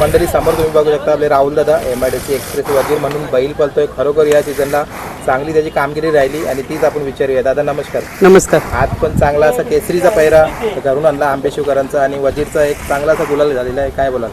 मंडळी समोर तुम्ही बघू शकता आपले राहुल दादा M I D C express वजीर म्हणून बैल पळतोय. खरोखर या सीझनला चांगली त्याची कामगिरी राहिली आणि तीच आपण विचारूया. दादा नमस्कार. नमस्कार. आज पण चांगला असा केसरीचा पैरा घरून आणला आंबेशिवकरांचा आणि वजीरचा एक चांगला असा गुलाल झालेला आहे. काय बोलाल?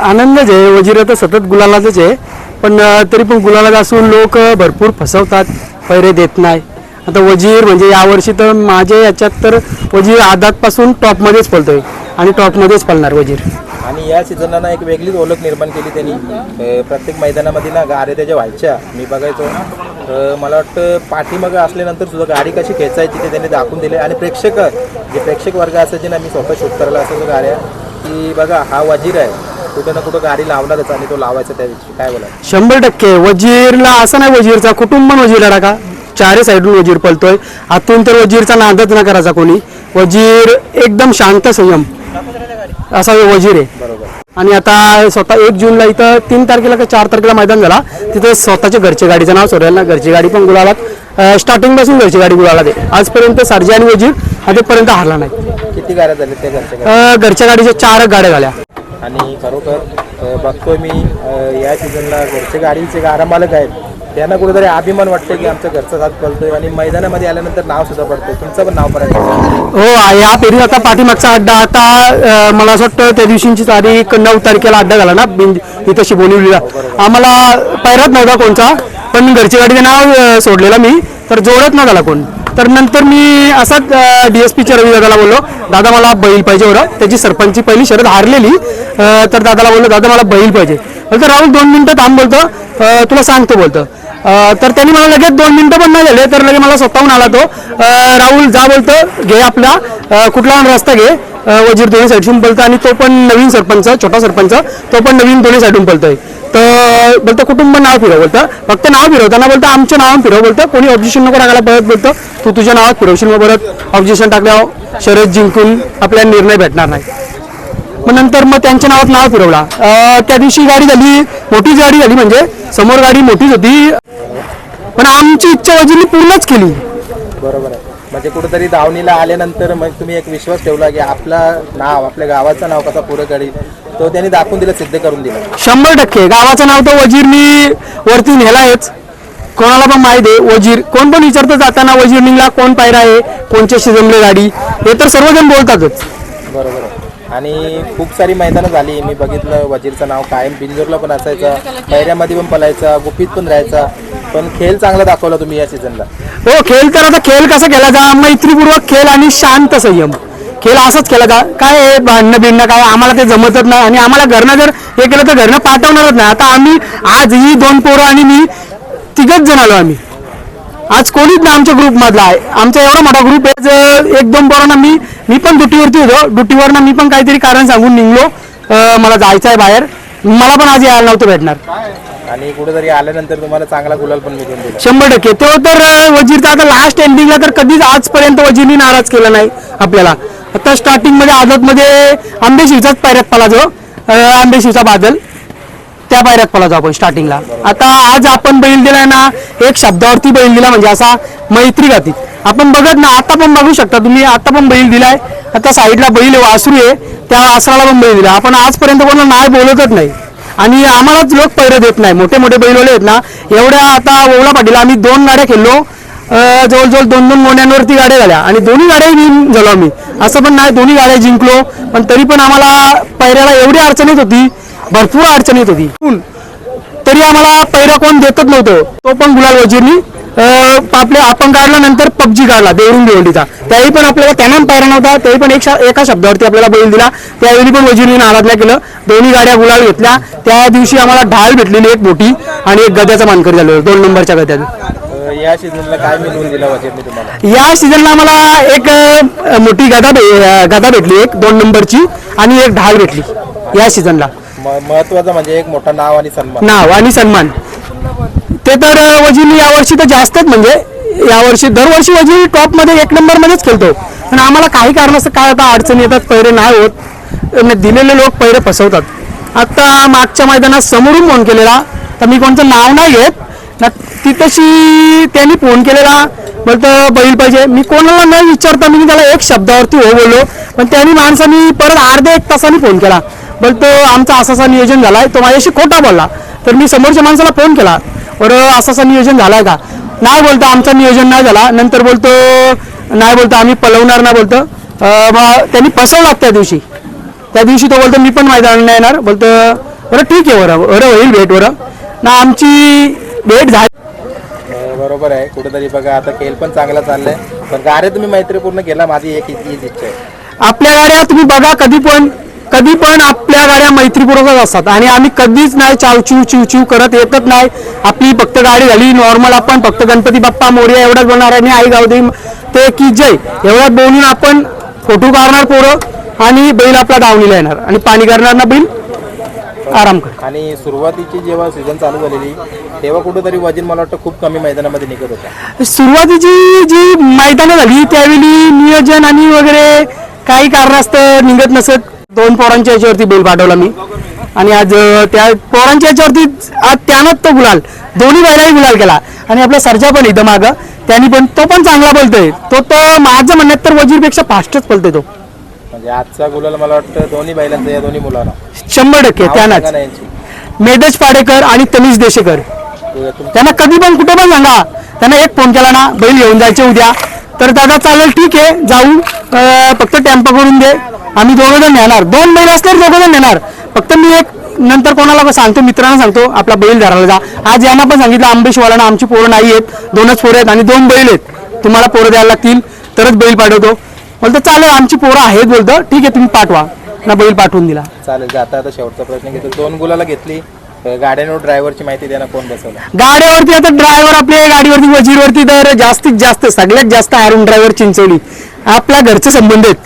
आनंदच आहे. वजीर तर सतत गुलालाच आहे. पण तरी पण गुलालात असून लोक भरपूर फसवतात पैरे देत नाही. आता वजीर म्हणजे यावर्षी तर माझ्या याच्यात तर वजीर आदातपासून टॉपमध्येच पळतोय आणि टॉपमध्येच पळणार वजीर. आणि या सीझनला एक वेगळीच ओळख निर्माण केली त्यांनी. प्रत्येक मैदानामध्ये ना गाड्या त्याच्या व्हायच्या. मी बघायचो. मला वाटतं पाठीमागं असल्यानंतर सुद्धा गाडी कशी खेचायची ते त्यांनी दाखवून दिले. आणि प्रेक्षक जे प्रेक्षक वर्ग असायचे ना मी स्वतः शूट करायला असायचो गाड्या. की बघा हा वजीर आहे. कुठं ना कुठं गाडी लावणारच आणि तो लावायचा त्या काय बोला शंभर टक्के. वजीरला असं नाही वजीरचा कुटुंब पण वजीरला का? चारही साईडून वजीर पळतोय. आतून तर वजीरचा नादच ना करायचा कोणी. वजीर एकदम शांत संयम. असा वजीर. आहे आणि आता स्वतः एक जूनला इथं तीन तारखेला का चार तारखेला मैदान झाला. तिथे स्वतःच्या घरच्या गाडीचं नाव सोडायला ना घरची गाडी पण गुलालात. स्टार्टिंगपासून घरची गाडी गुलाला आहे. आजपर्यंत सर्जा आणि वजीर आतापर्यंत हारला नाही. किती गाड्या झाल्या त्या घरच्या गाड्या? अं, घरच्या गाडीच्या चार गाड्या झाल्या. आणि खरोखर अ, बघतोय मी अ, या सीझनला घरचे गाडीचे गारा मालक आहेत. त्यांना कुठेतरी अभिमान वाटतो की आमच्या घरचा साथ पळतोय आणि मैदानामध्ये आल्यानंतर नाव सुद्धा पडतंय. तुमचं पण नाव पडायचं हो या फेरीत आता पाठीमागचा अड्डा आता मला असं वाटतं त्या दिवशीची तारीख नऊ तारखेला अड्डा झाला ना बिंद इथं शिबोलीला आम्हाला पैरात नव्हता कोणचा पण घरच्या गाडीचं नाव सोडलेलं मी. तर जोडत न झाला कोण? तर नंतर मी असाच डी एस पीच्या रवी दादाला बोललो दादा मला बैल पाहिजे होतं. त्याची सरपंचची पहिली शरद हारलेली. तर दादाला बोललो दादा मला बैल पाहिजे. बोलतो राहुल दोन मिनिटं थांब बोलतो तुला सांगतो बोलतो. तर त्यांनी मला लगेच दोन मिनिटं पण नाही झाले तर लगेच मला स्वतःहून आला तो. राहुल जा बोलतो घे आपला. कुठला पण रस्ता घे. वजीर दोन्ही साईडून बोलतो आणि तो पण नवीन सरपंच छोटा सरपंच तो पण नवीन दोन्ही साईडून बोलतोय. तर बोलतो कुटुंब नाव फिरव बोलतं. फक्त नाव फिरवताना बोलतं आमच्या नावावर फिरव बोलतं. कोणी ऑब्जेक्शन नको टाकायला परत बोलतं. तू तुझ्या नावात फिरवशील मग परत. ऑब्जेक्शन टाकल्यावर शरद जिंकून आपल्याला निर्णय भेटणार नाही. मग नंतर मग त्यांच्या नावात नाव फिरवला. त्या दिवशी गाडी झाली मोठीच गाडी झाली म्हणजे समोर गाडी मोठीच होती. पण आमची इच्छा वजीरनी पूर्णच केली. बरोबर आहे. म्हणजे कुठेतरी दावणीला आल्यानंतर मग तुम्ही एक विश्वास ठेवला की आपला नाव आपल्या गावाचं नाव कसं पुढे करेल तो त्यांनी दाखवून दिलं सिद्ध करून दिलं. शंभर टक्के. गावाचं नाव तर वजीरनी वरती नेलायच. कोणाला पण माहिती आहे वजीर कोण पण विचारतं जाताना वजीरनीला कोण पायरा आहे कोणच्याशी जमले गाडी हे तर सर्वजण बोलतातच. बरोबर आहे. आणि खूप सारी मैदानं झाली. मी बघितलं वजीरचं नाव कायम बिंजोरला पण असायचं. पैऱ्यामध्ये पण पलायचा गुपित पण राहायचा. पण खेळ चांगला दाखवला तुम्ही या सीझनला हो खेळ तर आता खेळ कसा केला जा मैत्रीपूर्वक खेळ आणि शांत संयम. खेळ असंच केला जा. काय भांडणं बिंडणं काय आम्हाला ते जमतच नाही. आणि आम्हाला घरनं जर हे केलं तर घरनं पाठवणारच नाही. आता आम्ही आज ही दोन पोरं आणि मी तिघच जण आलो आम्ही. आज कोणीच ना आमच्या ग्रुप मधला आहे. आमचा एवढा मोठा ग्रुप आहे एक दोन पोरांना मी मी पण ड्युटीवरती होतो. ड्युटीवरनं मी पण काहीतरी कारण सांगून निघलो. मला जायचं आहे बाहेर. मला पण आज यायला नव्हतं भेटणार. आणि कुठेतरी आल्यानंतर तुम्हाला चांगला गुलाल पण मिळून दिला शंभर टक्के. तो तर अं, वजीरचा आता लास्ट एंडिंगला तर कधीच आजपर्यंत वजीरनी नाराज केला नाही आपल्याला. आता स्टार्टिंगमध्ये आदत मध्ये आंबेशिवचाच पायऱ्यात पला जो आंबेशिवचा बादल. त्या पायऱ्यात पला जाऊ आपण स्टार्टिंगला आता आज आपण बैल दिलाय ना एक शब्दावरती बैल दिला म्हणजे असा मैत्री गतीत आपण बघत ना आता पण बघू शकता तुम्ही आता पण बैल दिलाय. आता साईडला बैल वासरू आहे त्या वासराला पण बैल दिला. आपण आजपर्यंत कोणाला नाही बोलतच नाही. आणि आम्हालाच लोक पैरे देत नाही. मोठे मोठे बैलवाले आहेत ना एवढ्या आता ओवळा पाटील आम्ही दोन गाड्या खेळलो. जवळजवळ दोन दोन मोन्यांवरती गाड्या झाल्या. आणि दोन्ही गाड्याही विन झालो आम्ही. असं पण नाही दोन्ही गाड्या जिंकलो. पण तरी पण आम्हाला पैऱ्याला एवढी अडचण येत होती भरपूर अडचण येत होती. तरी आम्हाला पैरा कोण देतच नव्हतं. तो पण गुलाल वजीरनी अं, आपल्या आपण काढला नंतर पबजी काढला देवरून भिवंडीचा त्यावेळी पण आपल्याला त्यांना पैरा नव्हता त्यावेळी पण एक शब्दावरती आपल्याला बैल दिला. त्यावेळी पण वजीरनी नाही केलं. दोन्ही गाड्या गुलाल घेतल्या. त्या दिवशी आम्हाला ढाल भेटलेली एक मोठी आणि एक गद्याचा मानकरी झालो दोन नंबरच्या गद्यात या सीझनला काय मिळवून दिला वजीरने तुम्हाला? या सीझनला आम्हाला एक मोठी गदा गदा भेटली एक दोन नंबरची आणि एक ढाल भेटली या सीझनला. महत्वाचं म्हणजे एक मोठं नाव आणि सन्मान. नाव आणि सन्मान. ते तर वजिनी यावर्षी तर जास्तच म्हणजे यावर्षी दरवर्षी वजिनी टॉपमध्ये एक नंबर मध्येच खेळतो. पण आम्हाला काही कारणास्तव काय आता अडचणी येतात पैरे नाही होत. अन दिलेले लोक पैरे फसवतात. आता मागच्या मैदानात समोरून फोन केलेला तर मी कोणतं नाव नाही घेत. ना ती तशी त्यांनी फोन केलेला बोलतं बैल पाहिजे. मी कोणाला न विचारता मी त्याला एक शब्दावरती हो बोललो. पण त्यांनी माणसांनी परत अर्ध्या एक तासाने फोन केला. बोलतो आमचा असा असा नियोजन झालाय. तो माझ्याशी खोटा बोलला. तर मी समोरच्या माणसाला फोन केला. बरं असं असं नियोजन झालाय का? नाही बोलतो आमचं नियोजन नाही झाला. नंतर बोलतो नाही बोलतो आम्ही पलवणार ना बोलतो. त्यांनी फसवला त्या दिवशी. त्या दिवशी तो बोलतो मी पण मैदानात नाही येणार. बोलतो बरं ठीक आहे बरं बरं होईल भेट बरं. ना आमची भेट झाली. बरोबर आहे. कुठेतरी बघा आता खेळ पण चांगला चाललाय. पण गाड्या तुम्ही मैत्रीपूर्ण केला माझी एक इच्छा आहे. आपल्या गाड्या तुम्ही बघा कधी पण. कधी पण आपल्या गाड्या मैत्रीपूर्वकच असतात. आणि आम्ही कधीच नाही चावचिव चिवचिव करत येतच नाही. आपली फक्त गाडी झाली नॉर्मल आपण फक्त गणपती बाप्पा मोर्या एवढाच बोलणार आणि आई गावदेवी ते की जय. एवढ्यात बोलून आपण फोटो काढणार पोरं आणि बैल आपला दावणीला येणार. आणि पाणी करणार ना बैल? आराम कर. आणि सुरुवातीची जेव्हा सीझन चालू झालेली तेव्हा कुठेतरी वजन मला वाटतं खूप कमी मैदानामध्ये निघत होता सुरुवातीची जी मैदानं झाली त्यावेळी नियोजन आणि वगैरे काही कारणास्तव निघत नसत. दोन पोरांच्या याच्यावरती बैल पाठवला मी. आणि आज त्या पोरांच्या याच्यावरती आज त्यानंच तो गुलाल दोन्ही बैलाही गुलाल केला. आणि आपला सरजा पण इथं मागं. त्यांनी पण तो पण चांगला बोलतोय. तो तो माझं म्हणण्यात तर वजीरपेक्षा फास्टच बोलतोय तो. म्हणजे आजचा गुलाल मला वाटतं दोन्ही बैलांचा या दोन्ही मुलांना. शंभर टक्के त्यानंच. मेधज पाडेकर आणि तनिष देशेकर. त्यांना कधी पण कुठे पण सांगा. त्यांना एक फोन केला ना बैल घेऊन जायचे उद्या. तर दादा चालेल ठीक आहे. जाऊ. फक्त टेम्पो करून दे. आम्ही दोघं जण नेणार. दोन बैल असल्यावर दोघं जण नेणार. फक्त मी एक नंतर कोणाला सांगतो मित्रांना सांगतो आपला बैल धरायला जा. आज यांना पण सांगितलं आंबेशवाला आमची पोरं नाही आहेत. दोनच पोरं आहेत आणि दोन बैल आहेत. तुम्हाला पोरं द्यायला लागतील तरच बैल पाठवतो. बोलतो चालेल आमची पोरं आहेत बोलतो. ठीक आहे तुम्ही पाठवा. ना बैल पाठवून दिला. चालेल जाता आता शेवटचा प्रश्न घेतो. दोन गुलाला घेतली. गाड्यांवर ड्रायव्हरची माहिती द्या कोण बसवलं? गाड्यावरती आता ड्रायव्हर आपल्या गाडीवरती वजीरवरती तर जास्तीत जास्त सगळ्यात जास्त आरुण ड्रायव्हर चिंचवली आपल्या घरचे संबंध आहेत.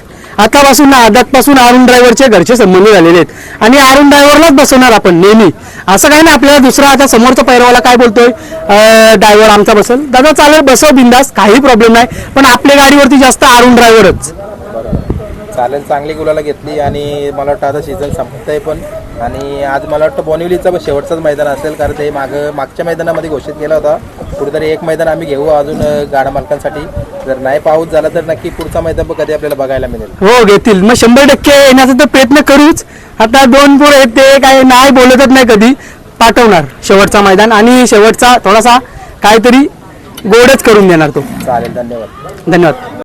आतापासून आदातपासून अरुण ड्रायव्हरचे घरचे संबंध झालेले आहेत. आणि अरुण ड्रायव्हरलाच बसवणार आपण नेहमी. असं काही ना आपल्याला दुसरा आता समोरचा पैरवाला काय बोलतोय? ड्रायव्हर आमचा बसल. दादा चालेल बसव बिंदास काही प्रॉब्लेम नाही. पण आपल्या गाडीवरती जास्त अरुण ड्रायव्हरच चालेल चांगली गुलाला घेतली आणि मला वाटतं आता सीझन आहे पण. आणि आज मला वाटतं बोनिवलीचा शेवटचाच मैदान असेल कारण ते माग मागच्या मैदानामध्ये घोषित केला होता. कुठेतरी एक मैदान आम्ही घेऊ अजून गाडा मालकांसाठी. जर नाही पाऊस झाला तर नक्की पुढचा मैदान पण कधी आपल्याला बघायला मिळेल. हो घेतील. मग शंभर टक्के येण्याचा तर प्रयत्न करूच. आता दोन पोरं आहेत ते काय नाही बोलतच नाही कधी. पाठवणार शेवटचा मैदान आणि शेवटचा थोडासा काहीतरी गोडच करून देणार तो. चालेल धन्यवाद. धन्यवाद.